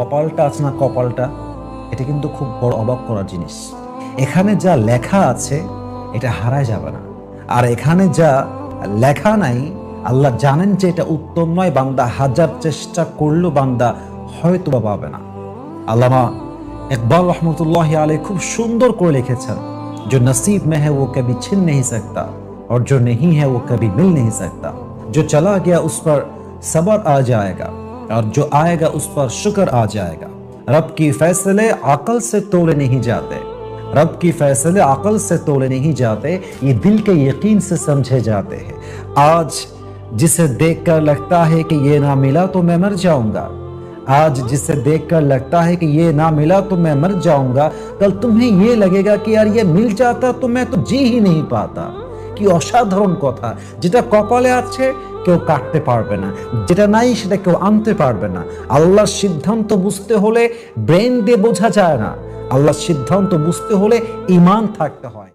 কপালটা আছে না কপালটা, এটা কিন্তু খুব বড় অবাক করার জিনিস। এখানে যা লেখা আছে, এটা হারায় যাবে না। আর এখানে যা লেখা নাই, আল্লাহ জানেন যে এটা উত্তম নয়, বান্দা হাজার চেষ্টা করলেও বান্দা হয়তো বা পাবে না। আল্লামা ইকবাল রহমতুল্লাহ আলী খুব সুন্দর করে লিখেছেন যে নসিব में है वो कभी छिन नहीं सकता और जो नहीं है वो कभी मिल नहीं सकता जो चला गया उस पर सबर आ जाएगा और जो आएगा उस पर शुक्र आ जाएगा। रब की फैसले अकल से तोड़े नहीं जाते। रब की फैसले अकल से तोड़े नहीं जाते, ये दिल के यकीन से समझे जाते हैं। आज जिसे देखकर लगता है कि ये ना मिला तो मैं मर जाऊँगा। आज जिसे देखकर लगता है कि ये ना मिला तो मैं मर जाऊँगा। कल तुम्हें ये लगेगा कि यार ये मिल जाता तो मैं तो जी ही नहीं पाता। কি অসাধারণ কথা। যেটা কপালে আছে, কেউ কাটতে পারবে না। যেটা নাই, সেটা কেউ আনতে পারবে না। আল্লাহর সিদ্ধান্ত বুঝতে হলে ব্রেন দিয়ে বোঝা যায় না। আল্লাহর সিদ্ধান্ত বুঝতে হলে ইমান থাকতে হয়।